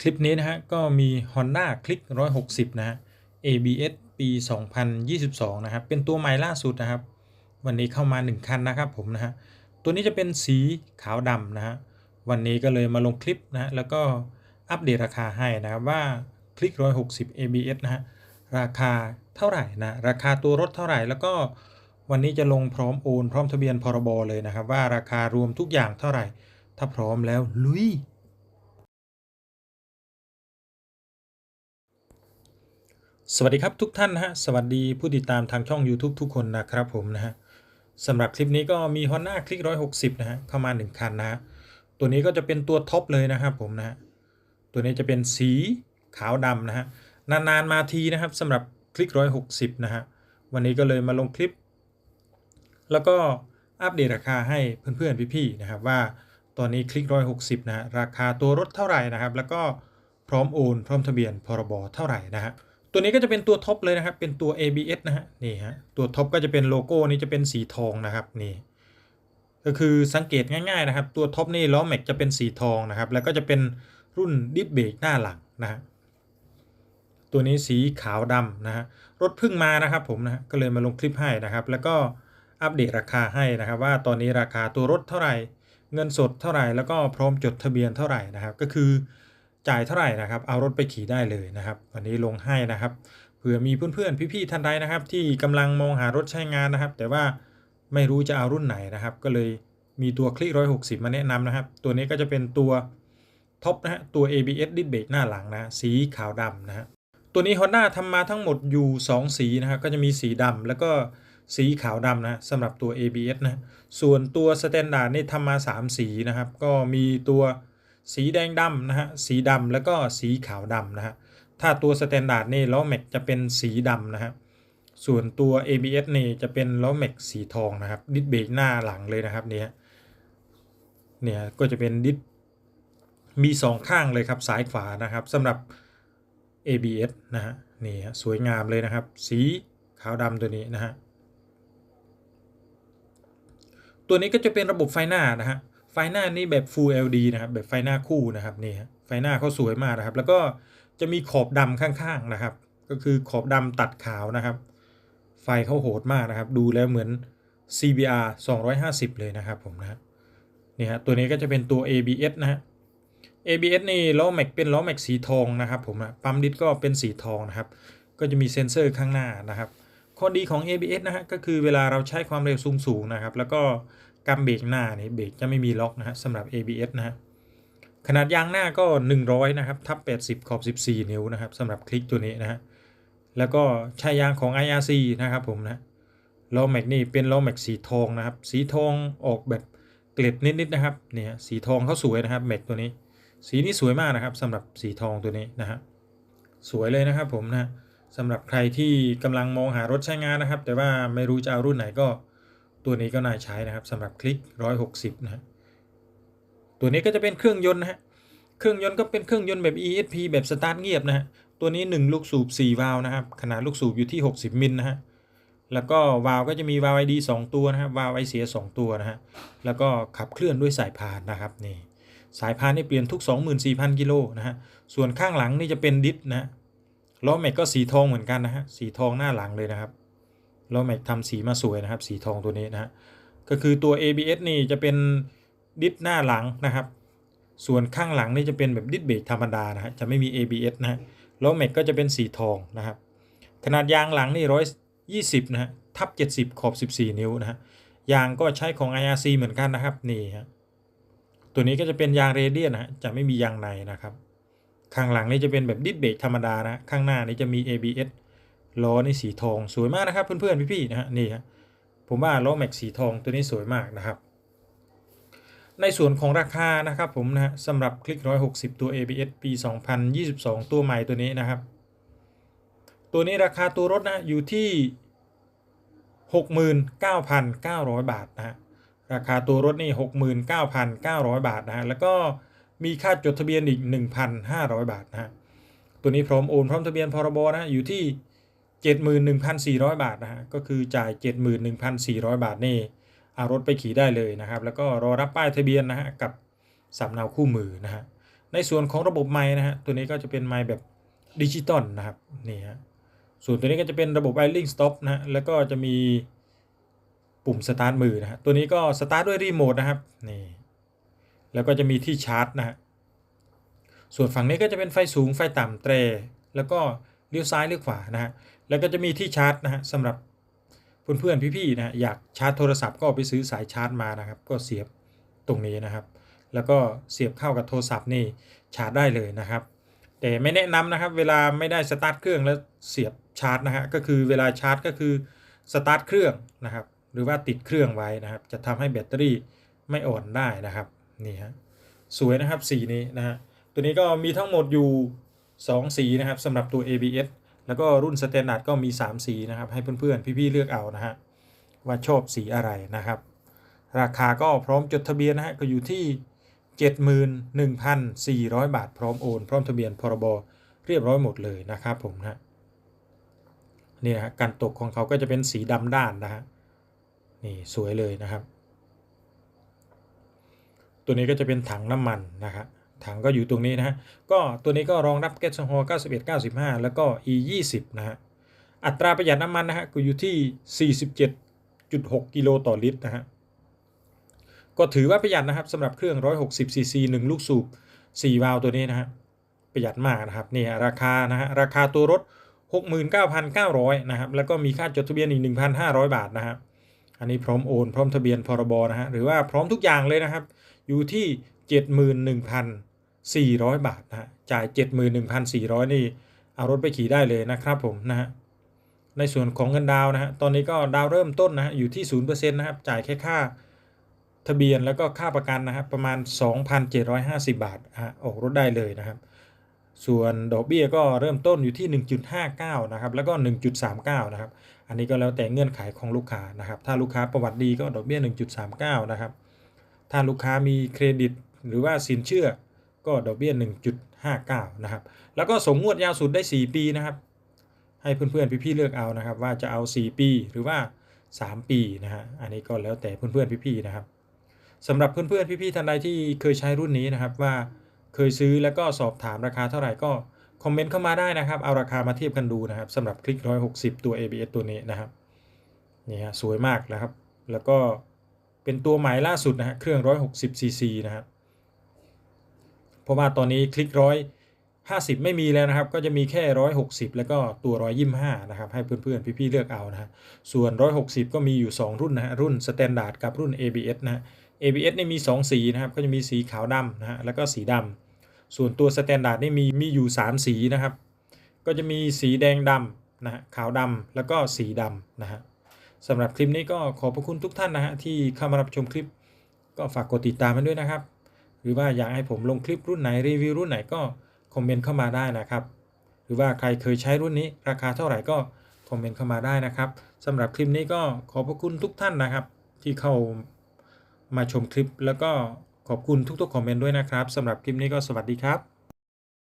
คลิปนี้นะฮะก็มี Honda Click 160 นะฮะ ABS ปี 2022 นะครับ เป็นตัวใหม่ล่าสุดนะครับ วันนี้เข้ามา 1 คันนะครับผมนะฮะ ตัวนี้จะเป็นสีขาวดำนะฮะ วันนี้ก็เลยมาลงคลิปนะฮะ แล้วก็อัปเดตราคาให้นะครับว่า Click 160 ABS นะฮะ ราคาเท่าไหร่นะ ราคาตัวรถเท่าไหร่ แล้วก็วันนี้จะลงพร้อมโอน พร้อมทะเบียนพรบเลยนะครับ ว่าราคารวมทุกอย่างเท่าไหร่ ถ้าพร้อมแล้วลุย สวัสดีครับทุกท่านนะฮะสวัสดีผู้ติดตามทางช่อง YouTube ทุกคนนะครับผมนะฮะสำหรับคลิปนี้ก็มี Honda Click 160 นะฮะเข้ามา 1 คันนะฮะตัวนี้ก็จะเป็นตัวท็อปเลยนะครับผมนะฮะตัวนี้จะเป็นสีขาวดำนะฮะนานๆมาทีนะครับสำหรับคลิก 160 นะฮะวันนี้ก็เลยมาลงคลิป แล้วก็อัปเดตราคาให้เพื่อนๆพี่ๆนะครับว่าตอนนี้คลิก 160 นะฮะราคาตัวรถเท่าไหร่นะครับแล้วก็พร้อมโอน พร้อมทะเบียนพรบเท่าไหร่นะฮะ ตัวนี้ก็จะเป็นตัวท็อปเลยนะครับ เป็นตัว ABS นะฮะนี่ฮะตัวท็อปก็จะเป็นโลโก้นี้จะเป็นสีทองนะครับนี่ก็คือสังเกตง่ายๆนะครับ ตัวท็อปนี่ล้อแม็กจะเป็นสีทองนะครับ แล้วก็จะเป็นรุ่นดิฟเบรกหน้าหลังนะฮะตัวนี้สีขาวดำนะฮะรถเพิ่งมานะครับผมนะฮะก็เลยมาลงคลิปให้นะครับ แล้วก็อัปเดตราคาให้นะครับ ว่าตอนนี้ราคาตัวรถเท่าไหร่ เงินสดเท่าไหร่แล้วก็พร้อมจดทะเบียนเท่าไหร่นะครับ ก็คือ จ่ายเท่าไหร่นะครับ เอารถไปขี่ได้เลยนะครับวันนี้ลงให้นะครับเผื่อมีเพื่อนๆพี่ๆท่านใดนะครับ ที่กำลังมองหารถใช้งานนะครับ แต่ว่าไม่รู้จะเอารุ่นไหนนะครับ ก็เลยมีตัวคลิก160มาแนะนำนะครับ ตัวนี้ก็จะเป็นตัวท็อปนะฮะตัว ABS ดิสเบรกหน้าหลังนะสีขาวดำนะฮะตัวนี้ Honda ทำมาทั้งหมดอยู่ 2 สีนะครับก็จะมีสีดำแล้วก็สีขาวดำนะสำหรับตัว ABS นะส่วนตัว Standard นี่ทำมา 3 สีนะครับ ก็มีตัว สีแดงดำนะฮะสีดำแล้วก็สีขาวดำนะฮะถ้าตัวสแตนดาร์ดนี่ล้อแม็กจะเป็นสีดำนะฮะส่วนตัว ABS นี่จะเป็นล้อแม็กสีทองนะครับดิสเบรกหน้าหลังเลยนะครับเนี่ยเนี่ยก็จะเป็นดิสมีสองข้างเลยครับซ้ายขวานะครับสำหรับ ABS นะฮะนี่ฮะสวยงามเลยนะครับ สีขาวดำตัวนี้นะฮะตัวนี้ก็จะเป็นระบบไฟหน้านะฮะ ไฟหน้านี่แบบ Full ld นะครับ แบบไฟหน้าคู่นะครับนี่ฮะไฟหน้าเขาสวยมากนะครับ แล้วก็จะมีขอบดำข้างๆนะครับ ก็คือขอบดำตัดขาวนะครับ ไฟเขาโหดมากนะครับ ดูแล้วเหมือน CBR 250 เลยนะครับผมนะนี่ฮะตัวนี้ก็จะเป็นตัว ABS นะฮะ ABS นี่ล้อแม็กเป็นล้อแม็กสีทองนะครับผมนะปั๊มดิสก็เป็นสีทองนะครับ ก็จะมีเซ็นเซอร์ข้างหน้านะครับ ข้อดีของ ABS นะฮะก็คือเวลาเราใช้ความเร็วสูงๆนะครับ แล้วก็ กำเบรกหน้านี่เบรกจะไม่มีล็อกนะฮะสำหรับ ABS นะฮะขนาดยางหน้าก็ 100 นะครับ ทับ 80 ขอบ 14 นิ้วนะครับสำหรับคลิกตัวนี้นะฮะแล้วก็ใช้ยางของ IRC นะครับผมนะล้อแม็กนี่เป็นล้อแม็กสีทองนะครับ สีทองออกแบบเกล็ดนิดๆนะครับเนี่ยสีทองเขาสวยนะครับแม็กตัวนี้ สีนี้สวยมากนะครับสำหรับสีทองตัวนี้นะฮะสวยเลยนะครับผมนะสำหรับใครที่กำลังมองหารถใช้งานนะครับ แต่ว่าไม่รู้จะเอารุ่นไหนก็ ตัวนี้ก็น่าใช้นะครับสำหรับคลิก 160 นะฮะตัวนี้ก็จะเป็นเครื่องยนต์นะฮะเครื่องยนต์ก็เป็นเครื่องยนต์แบบ ESP แบบสตาร์ทเงียบนะฮะตัวนี้ 1 ลูกสูบ 4 วาล์วนะครับขนาดลูกสูบอยู่ที่ 60 มิลนะฮะแล้วก็วาล์วก็จะมีวาล์ว ID 2ตัวนะครับวาล์วไอเสีย 2 ตัวนะฮะแล้วก็ขับเคลื่อนด้วยสายพานนะครับนี่สายพานนี่เปลี่ยนทุก 24,000 กิโลนะฮะส่วนข้างหลังนี่จะเป็นดิสนะฮะล้อแม็กก็สีทองเหมือนกันนะฮะสีทองหน้าหลังเลยนะครับ ล้อแม็กทำสีมาสวยนะครับ สีทองตัวนี้นะฮะก็คือตัว ABS นี่จะเป็นดิสหน้าหลังนะครับ ส่วนข้างหลังนี่จะเป็นแบบดิสเบรกธรรมดานะฮะจะไม่มี ABS นะฮะล้อแม็กก็จะเป็นสีทองนะครับ ขนาดยางหลังนี่ร้อยยี่สิบนะฮะทับเจ็ดสิบขอบสิบสี่นิ้วนะฮะยางก็ใช้ของ IRC เหมือนกันนะครับนี่ฮะตัวนี้ก็จะเป็นยางเรเดียนนะฮะจะไม่มียางในนะครับ ข้างหลังนี่จะเป็นแบบดิสเบรกธรรมดานะข้างหน้านี่จะมี ABS ล้อนี่สีทองสวยมากนะครับ เพื่อนๆพี่ๆนะฮะนี่ฮะผมว่าล้อแม็กสีทองตัวนี้สวยมากนะครับ ในส่วนของราคานะครับผมนะฮะสำหรับคลิก 160 ตัว ABS ปี 2022 ตัวใหม่ตัวนี้นะครับ ตัวนี้ราคาตัวรถนะอยู่ที่ 69,900 บาทนะฮะราคาตัวรถนี่69,900 บาทนะฮะแล้วก็มีค่าจดทะเบียนอีก 1,500 บาทนะฮะตัวนี้พร้อมโอนพร้อมทะเบียนพรบนะฮะอยู่ที่ 71,400 บาทนะฮะก็คือจ่าย 71,400 บาทนี่เอารถไปขี่ได้เลยนะครับ แล้วก็รอรับป้ายทะเบียนนะฮะกับสำเนาคู่มือนะฮะในส่วนของระบบไม้นะฮะตัวนี้ก็จะเป็นไม้แบบดิจิตอลนะครับนี่ฮะส่วนตัวนี้ก็จะเป็นระบบ i l i n g stop นะฮะแล้วก็จะมีปุ่มสตาร์ทมือนะฮะตัวนี้ก็สตาร์ทด้วยรีโมทนะครับนี่แล้วก็จะมีที่ชาร์จนะฮะส่วนฝั่งนี้ก็จะเป็นไฟสูงไฟต่ำแตรแล้วก็เลี้ยวซ้ายเลี้ยวขวานะฮะ แล้วก็จะมีที่ชาร์จนะฮะสำหรับเพื่อนๆพี่ๆนะอยากชาร์จโทรศัพท์ก็ไปซื้อสายชาร์จมานะครับ ก็เสียบตรงนี้นะครับ แล้วก็เสียบเข้ากับโทรศัพท์นี่ชาร์จได้เลยนะครับ แต่ไม่แนะนำนะครับ เวลาไม่ได้สตาร์ทเครื่องแล้วเสียบชาร์จนะฮะก็คือเวลาชาร์จก็คือสตาร์ทเครื่องนะครับ หรือว่าติดเครื่องไว้นะครับ จะทำให้แบตเตอรี่ไม่อ่อนได้นะครับนี่ฮะสวยนะครับสีนี้นะฮะตัวนี้ก็มีทั้งหมดอยู่ 2 สีนะครับสำหรับตัว ABS แล้วก็รุ่นสแตนดาร์ดก็มี 3 สีนะครับ ให้เพื่อนๆ พี่ๆ เลือกเอานะฮะว่าชอบสีอะไรนะครับ ราคาก็พร้อมจดทะเบียนนะฮะก็อยู่ที่ 71,400 บาท พร้อมโอน พร้อมทะเบียนพรบเรียบร้อยหมดเลยนะครับผมนะนี่นะฮะการตกของเขาก็จะเป็นสีดำด้านนะฮะนี่สวยเลยนะครับ ตัวนี้ก็จะเป็นถังน้ำมันนะครับ ถังก็อยู่ตรงนี้นะฮะก็ตัวนี้ก็รองรับแก๊สโซฮอล์91 95 แล้วก็ E 20นะฮะอัตราประหยัดน้ำมันนะฮะก็อยู่ที่ 47.6 กิโลต่อลิตรนะฮะก็ถือว่าประหยัดนะครับสำหรับเครื่อง 160 ซีซี1ลูกสูบ 4 วาล์วตัวนี้นะฮะประหยัดมากนะครับนี่ราคานะฮะราคาตัวรถ 69,900นะครับแล้วก็มีค่าจดทะเบียนอีก 1,500 บาทนะครับอันนี้พร้อมโอน พร้อมทะเบียนพรบนะฮะหรือว่าพร้อมทุกอย่างเลยนะครับ อยู่ที่ 400 บาทนะฮะจ่าย 71,400 นี่เอารถไปขี่ได้เลยนะครับผมนะฮะในส่วนของเงินดาวนะฮะตอนนี้ก็ดาวเริ่มต้นนะฮะอยู่ที่0%นะครับจ่ายแค่ค่าทะเบียนแล้วก็ค่าประกันนะครับประมาณ 2,750 บาทฮะออกรถได้เลยนะครับ ส่วนดอกเบี้ยก็เริ่มต้นอยู่ที่ 1.59 นะครับ แล้วก็ 1.39 นะครับ อันนี้ก็แล้วแต่เงื่อนไขของลูกค้านะครับ ถ้าลูกค้าประวัติดีก็ดอกเบี้ย 1.39 นะครับ ถ้าลูกค้ามีเครดิตหรือว่าสินเชื่อ ก็ดอกเบี้ย 1.59 นะครับ แล้วก็สมงวดยาวสุดได้ 4 ปีนะครับ ให้เพื่อนๆพี่ๆเลือกเอานะครับ ว่าจะเอา 4 ปีหรือว่า 3 ปีนะฮะ อันนี้ก็แล้วแต่เพื่อนๆพี่ๆนะครับสำหรับเพื่อนๆพี่ๆท่านใดที่เคยใช้รุ่นนี้นะครับว่าเคยซื้อแล้วก็สอบถามราคาเท่าไหร่ก็คอมเมนต์เข้ามาได้นะครับ เอาราคามาเทียบกันดูนะครับสำหรับคลิก 160 ตัว ABS ตัวนี้นะครับ นี่ฮะสวยมากนะครับ แล้วก็เป็นตัวใหม่ล่าสุดนะฮะเครื่อง 160 cc นะครับ เพราะว่าตอนนี้คลิก150 ไม่มีแล้วนะครับ ก็จะมีแค่ 160 แล้วก็ตัว 125 นะครับ ให้เพื่อนๆ พี่ๆ เลือกเอานะฮะส่วน 160 ก็มีอยู่ 2 รุ่นนะฮะรุ่น Standard กับรุ่น ABS นะฮะ ABS นี่มี 2 สีนะครับ ก็จะมีสีขาวดำนะฮะแล้วก็สีดำส่วนตัว Standard นี่มีมีอยู่ 3 สีนะครับ ก็จะมีสีแดงดำนะฮะขาวดำแล้วก็สีดำนะฮะสำหรับคลิปนี้ก็ขอบพระคุณทุกท่านนะฮะที่เข้ามารับชมคลิป ก็ฝากกดติดตามมันด้วยนะครับ รือว่าอยากให้ผมลงคลิปรุ่นไหนรีวิวรุ่นไหนก็คอมเมนต์เข้ามาได้นะครับ หรือว่าใครเคยใช้รุ่นนี้ราคาเท่าไหร่ก็คอมเมนต์เข้ามาได้นะครับสำหรับคลิปนี้ก็ขอบพระคุณทุกท่านนะครับ ที่เข้ามาชมคลิป แล้วก็ขอบคุณทุกๆคอมเมนต์ด้วยนะครับสำหรับคลิปนี้ก็สวัสดีครับ